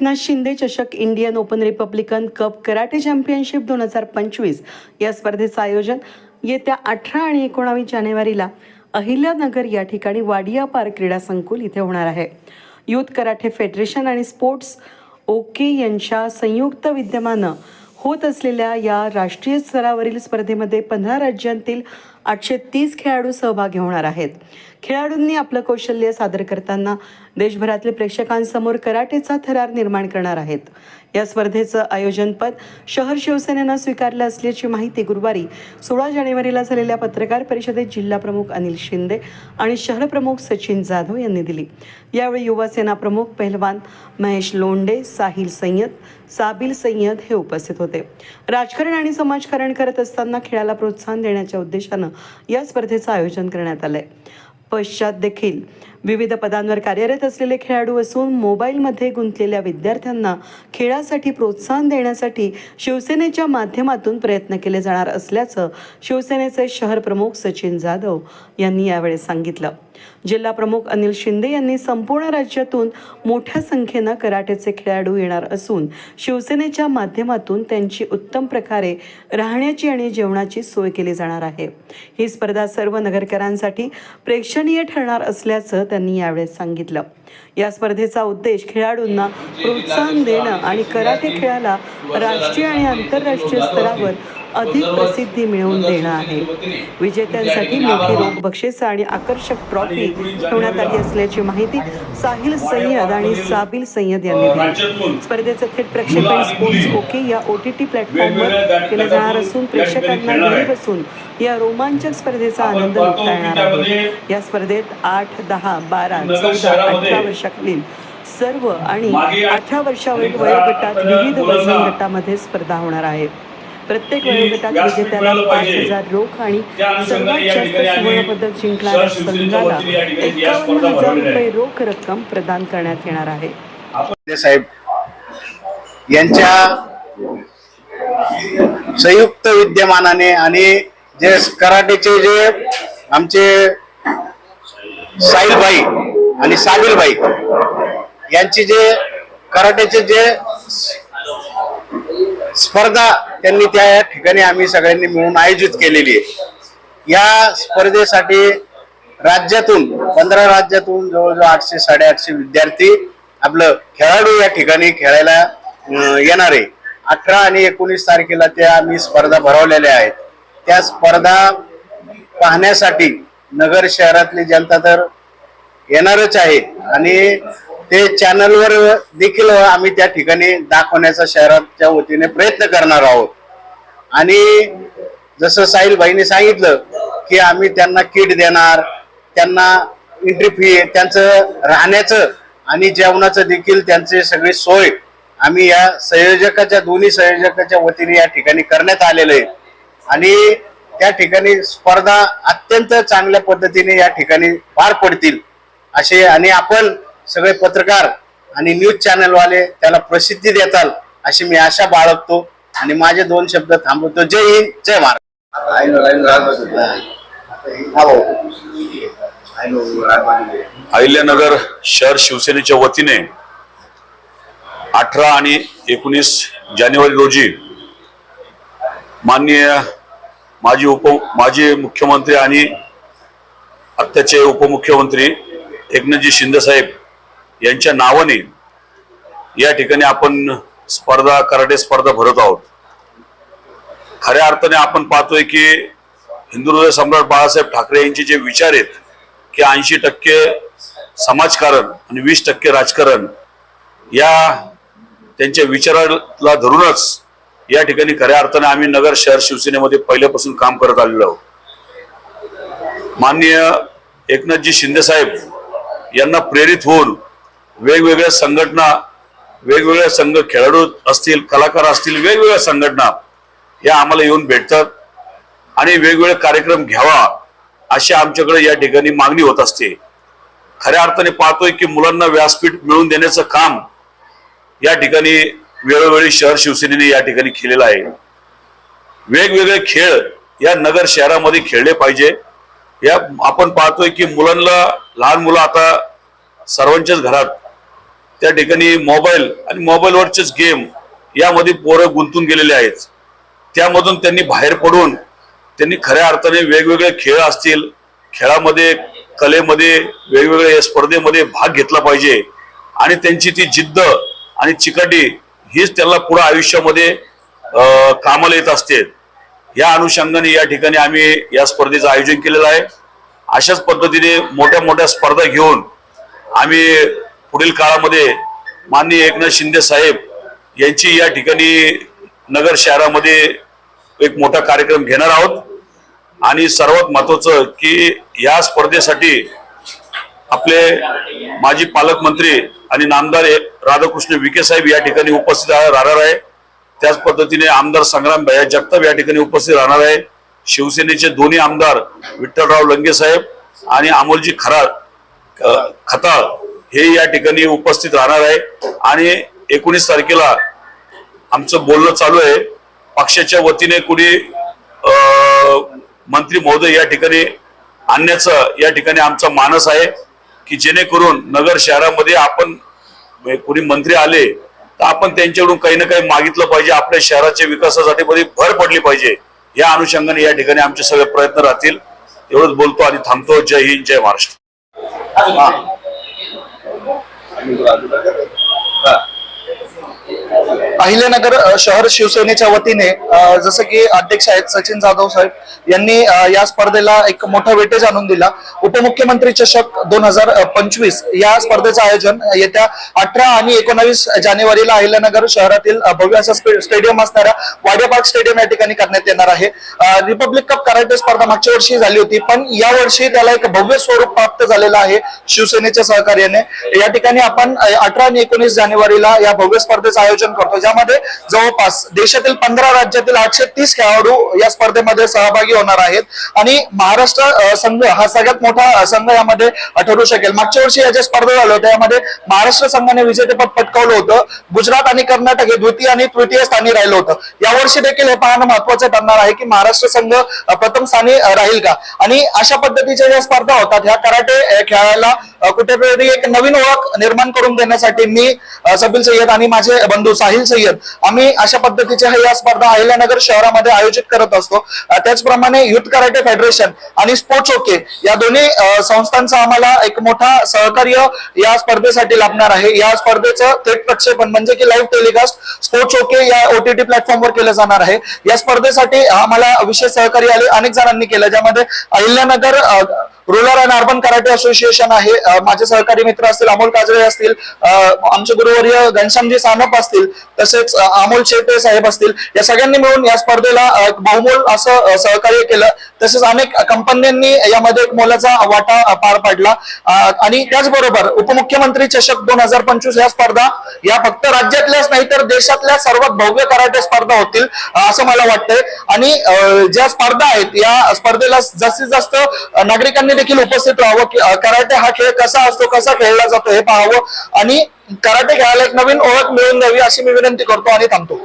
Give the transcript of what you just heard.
एकनाथ शिंदे चषक Indian open republican cup karate championship दोन हजार पंचवीस या स्पर्धेचं आयोजन येत्या अठरा आणि एकोणावीस जानेवारीला अहिल्यानगर या ठिकाणी वाडिया पार्क क्रीडा संकुल इथे होणार आहे. युथ कराटे फेडरेशन आणि स्पोर्ट्स ओके यांच्या संयुक्त विद्यमानं होत असलेल्या या राष्ट्रीय स्तरावरील स्पर्धेमध्ये पंधरा राज्यांतील आठशे तीस खेळाडू सहभागी होणार आहेत. खेळाडूंनी आपलं कौशल्य सादर करताना देशभरातील प्रेक्षकांसमोर कराटेचा थरार निर्माण करणार आहेत. या स्पर्धेचं आयोजनपद शहर शिवसेनेनं स्वीकारलं असल्याची माहिती गुरुवारी सोळा जानेवारीला झालेल्या पत्रकार परिषदेत जिल्हाप्रमुख अनिल शिंदे आणि शहर प्रमुख सचिन जाधव यांनी दिली. यावेळी युवासेना प्रमुख पहिलवान महेश लोंडे साहिल सय्यद साबिल सय्यद हे उपस्थित होते. राजकारण आणि समाजकारण करत असताना खेळाला प्रोत्साहन देण्याच्या उद्देशानं या स्पर्धेचं आयोजन करण्यात आलंय. पश्चात देखील विविध पदांवर कार्यरत असलेले खेळाडू असून मोबाईलमध्ये गुंतलेल्या विद्यार्थ्यांना खेळासाठी प्रोत्साहन देण्यासाठी शिवसेनेच्या माध्यमातून प्रयत्न केले जाणार असल्याचं शिवसेनेचे शहर प्रमुख सचिन जाधव यांनी यावेळी सांगितलं. जिल्हा प्रमुख अनिल शिंदे यांनी संपूर्ण राज्यातून मोठ्या संख्येनं कराटेचे खेळाडू येणार असून शिवसेनेच्या माध्यमातून त्यांची उत्तम प्रकारे राहण्याची आणि जेवणाची सोय केली जाणार आहे. ही स्पर्धा सर्व नगरकरांसाठी प्रेक्षणीय ठरणार असल्याचं त्यांनी यावेळेस सांगितलं. या स्पर्धेचा उद्देश खेळाडूंना प्रोत्साहन देणं आणि कराटे खेळाला राष्ट्रीय आणि आंतरराष्ट्रीय स्तरावर अधिक प्रसिद्धी मिळवून देणं आहे. विजेत्यांसाठी मोठी रोख बक्षिसं आणि आकर्षक ट्रॉफी ठेवण्यात आली असल्याची माहिती साहिल सय्यद आणि साबिल सय्यद यांनी दिली. स्पर्धेचं थेट प्रक्षेपण स्पोर्ट्स ओके या ओ टी टी प्लॅटफॉर्मवर केलं जाणार असून प्रेक्षकांना घरी बसून या रोमांचक स्पर्धेचा आनंद लुटता येणार आहे. या स्पर्धेत आठ दहा बारा चौदा अठरा वर्षाखालील सर्व आणि अठरा वर्षावरील वयोगटात विविध वजन गटामध्ये स्पर्धा होणार आहे. प्रत्येक वयोगटात विजेत्याला पाच हजार रोख आणि सर्वात जास्त सुवर्ण पदक जिंकणाऱ्या संघाला एकावन्न हजार रुपये रोख रक्कम प्रदान करण्यात येणार आहे. साहेब यांच्या संयुक्त विद्यमानाने आणि जे कराटेचे जे आमचे साहिलबाई आणि साबिलबाई यांची जे कराटेचे जे स्पर्धा त्यांनी त्या ठिकाणी आम्ही सगळ्यांनी मिळून आयोजित केलेली आहे. या स्पर्धेसाठी राज्यातून पंधरा राज्यातून जवळजवळ आठशे साडेआठशे विद्यार्थी आपलं खेळाडू या ठिकाणी खेळायला येणार आहे. अठरा आणि एकोणीस तारखेला त्या आम्ही स्पर्धा भरवलेल्या आहेत. त्या स्पर्धा पाहण्यासाठी नगर शहरातली जनता तर येणारच आहे आणि ते चॅनलवर देखील आम्ही त्या ठिकाणी दाखवण्याचा शहराच्या वतीने प्रयत्न करणार आहोत. आणि जसं साहिल भाईने सांगितलं की आम्ही त्यांना किट देणार त्यांना एंट्री फी त्यांचं राहण्याचं आणि जेवणाचं देखील त्यांचे सगळी सोय आम्ही या संयोजकाच्या दोन्ही संयोजकाच्या वतीने या ठिकाणी करण्यात आलेलं आहे. आणि त्या ठिकाणी स्पर्धा अत्यंत चांगल्या पद्धतीने या ठिकाणी पार पडतील असे आणि आपण सगळे पत्रकार आणि न्यूज चॅनलवाले त्याला प्रसिद्धी देताल अशी मी आशा बाळगतो. आणि माझे दोन शब्द थांबवतो. जय हिंद जय महाराष्ट्र. अहिल्यानगर शहर शिवसेनेच्या वतीने अठरा आणि एकोणीस जानेवारी रोजी माननीय माजी उप माजी मुख्यमंत्री आणि आत्ताचे उपमुख्यमंत्री एकनाथजी शिंदे साहेब यांच्या नावाने या ठिकाणी आपण स्पर्धा कराटे स्पर्धा भरत आहोत. खऱ्या अर्थाने आपण पाहतोय की हिंदू हृदय सम्राट बाळासाहेब ठाकरे यांचे जे विचार आहेत की ऐंशी टक्के समाजकारण आणि वीस टक्के राजकारण या त्यांच्या विचाराला धरूनच या ठिकाणी खऱ्या अर्थाने आम्ही नगर शहर शिवसेनेमध्ये पहिल्यापासून काम करत आलेलो आहोत. माननीय एकनाथजी शिंदे साहेब यांना प्रेरित होऊन वेगवेगळ्या संघटना वेगवेगळ्या संघ खेळाडू असतील कलाकार असतील वेगवेगळ्या संघटना या आम्हाला येऊन भेटतात आणि वेगवेगळे कार्यक्रम घ्यावा अशी आमच्याकडे या ठिकाणी मागणी होत असते. खऱ्या अर्थाने पाहतोय की मुलांना व्यासपीठ मिळवून देण्याचं काम या ठिकाणी वेळोवेळी शहर शिवसेनेने या ठिकाणी केलेलं आहे. वेगवेगळे खेळ या नगर शहरामध्ये खेळले पाहिजे. या आपण पाहतोय की मुलांना लहान मुलं आता सर्वांच्याच घरात त्या ठिकाणी मोबाईल आणि मोबाईलवरचेच गेम यामध्ये पोरं गुंतून गेलेले आहेत. त्यामधून त्यांनी बाहेर पडून त्यांनी खऱ्या अर्थाने वेगवेगळे खेळ असतील खेळामध्ये कलेमध्ये वेगवेगळ्या स्पर्धेमध्ये भाग घेतला पाहिजे. आणि त्यांची ती जिद्द आणि चिकाटी हीच त्यांना पुढे आयुष्यामध्ये कामाला येत असते. या अनुषंगाने या ठिकाणी आम्ही या स्पर्धेचं आयोजन केलेलं आहे. अशाच पद्धतीने मोठ्या मोठ्या स्पर्धा घेऊन आम्ही पुढील काळामध्ये माननीय एकनाथ शिंदे साहेब यांची या ठिकाणी नगर शहरामध्ये एक मोठा कार्यक्रम घेणार आहोत. आणि सर्वात महत्वाचं की या स्पर्धेसाठी आपले माजी पालकमंत्री आणि नामदार राधाकृष्ण विखे साहेब या ठिकाणी उपस्थित राहणार आहे. त्याच पद्धतीने आमदार संग्राम भैया जगताप या ठिकाणी उपस्थित राहणार आहे. शिवसेनेचे दोन्ही आमदार विठ्ठलराव लंगे साहेब आणि अमोलजी खराळ खताळ हे या ठिकाणी उपस्थित राहणार आहे. आणि एकोणीस तारखेला आमचं बोलणं चालू आहे. पक्षाच्या वतीने कुणी मंत्री महोदय या ठिकाणी आणण्याचं या ठिकाणी आमचा मानस आहे की जेणेकरून नगर शहरामध्ये आपण कुणी मंत्री आले तर आपण त्यांच्याकडून काही ना काही मागितलं पाहिजे. आपल्या शहराच्या विकासासाठी मध्ये भर पडली पाहिजे. या अनुषंगाने या ठिकाणी आमचे सगळे प्रयत्न राहतील. एवढंच बोलतो आणि थांबतो. जय हिंद जय महाराष्ट्र. Tá. अहिल्यानगर शहर शिवसेनेच्या वतीने जसं की अध्यक्ष आहेत सचिन जाधव साहेब यांनी या स्पर्धेला एक मोठा वेटेज आणून दिला. उपमुख्यमंत्री चषक दोन हजार पंचवीस या स्पर्धेचं आयोजन येत्या अठरा आणि एकोणावीस जानेवारीला अहिल्यानगर शहरातील भव्य असं स्टेडियम असणाऱ्या वाडिया पार्क स्टेडियम या ठिकाणी करण्यात येणार आहे. रिपब्लिक कप कराटे स्पर्धा मागच्या वर्षी झाली होती पण या वर्षी त्याला एक भव्य स्वरूप प्राप्त झालेलं आहे शिवसेनेच्या सहकार्याने. या ठिकाणी आपण अठरा आणि एकोणीस जानेवारीला या भव्य स्पर्धेचं आयोजन करतो ज्यामध्ये जवळपास देशातील पंधरा राज्यातील आठशे तीस खेळाडू या स्पर्धेमध्ये सहभागी होणार आहेत. आणि महाराष्ट्र संघ हा सगळ्यात मोठा संघ यामध्ये ठरू शकेल. मागच्या वर्षी या ज्या स्पर्धा झाल्या होत्या यामध्ये महाराष्ट्र संघाने विजेतेपद पटकावलं होतं. गुजरात आणि कर्नाटक हे द्वितीय आणि तृतीय स्थानी राहिलं होतं. यावर्षी देखील हे पाहणं महत्वाचं ठरणार आहे की महाराष्ट्र संघ प्रथम स्थानी राहील का? आणि अशा पद्धतीच्या ज्या स्पर्धा होतात ह्या कराटे खेळायला कुठेतरी एक नवीन ओळख निर्माण करून देण्यासाठी मी सबिल सय्यद आणि माझे बंधू साहिल सय्यद आम्ही अशा पद्धतीच्या या स्पर्धा अहिल्यानगर शहरामध्ये आयोजित करत असतो. त्याचप्रमाणे युथ कराटे फेडरेशन आणि स्पोर्ट्स ओके या दोन्ही संस्थांचा आम्हाला एक मोठा सहकार्य या स्पर्धेसाठी लाभणार आहे. या स्पर्धेचं थेट प्रक्षेपण म्हणजे की लाईव्ह टेलिकास्ट स्पोर्ट्स ओके या ओटीटी प्लॅटफॉर्मवर केलं जाणार आहे. या स्पर्धेसाठी आम्हाला विशेष सहकार्य आले अनेक जणांनी केलं ज्यामध्ये Ahilyanagar rural and urban karate association आहे. माझे सहकारी मित्र असतील अमोल काजळे असतील आमचे गुरुवर्य घनश्यामजी सानप असतील तसेच अमोल शेटे साहेब असतील या सगळ्यांनी मिळून या स्पर्धेला बहुमोल असं सहकार्य केलं. तसेच अनेक कंपन्यांनी यामध्ये एक मोलाचा वाटा पार पाडला. आणि त्याचबरोबर उपमुख्यमंत्री चषक दोन हजार पंचवीस या स्पर्धा या फक्त राज्यातल्याच नाही तर देशातल्या सर्वात भव्य कराटे स्पर्धा होतील असं मला वाटतंय. आणि ज्या स्पर्धा आहेत या स्पर्धेला जास्तीत जास्त नागरिकांनी देखील उपस्थित राहावं की कराटे हा खेळ कसा असतो कसा खेळला जातो हे पाहावं आणि कराटे खेळायला एक नवीन ओळख मिळवून द्यावी अशी मी विनंती करतो आणि थांबतो.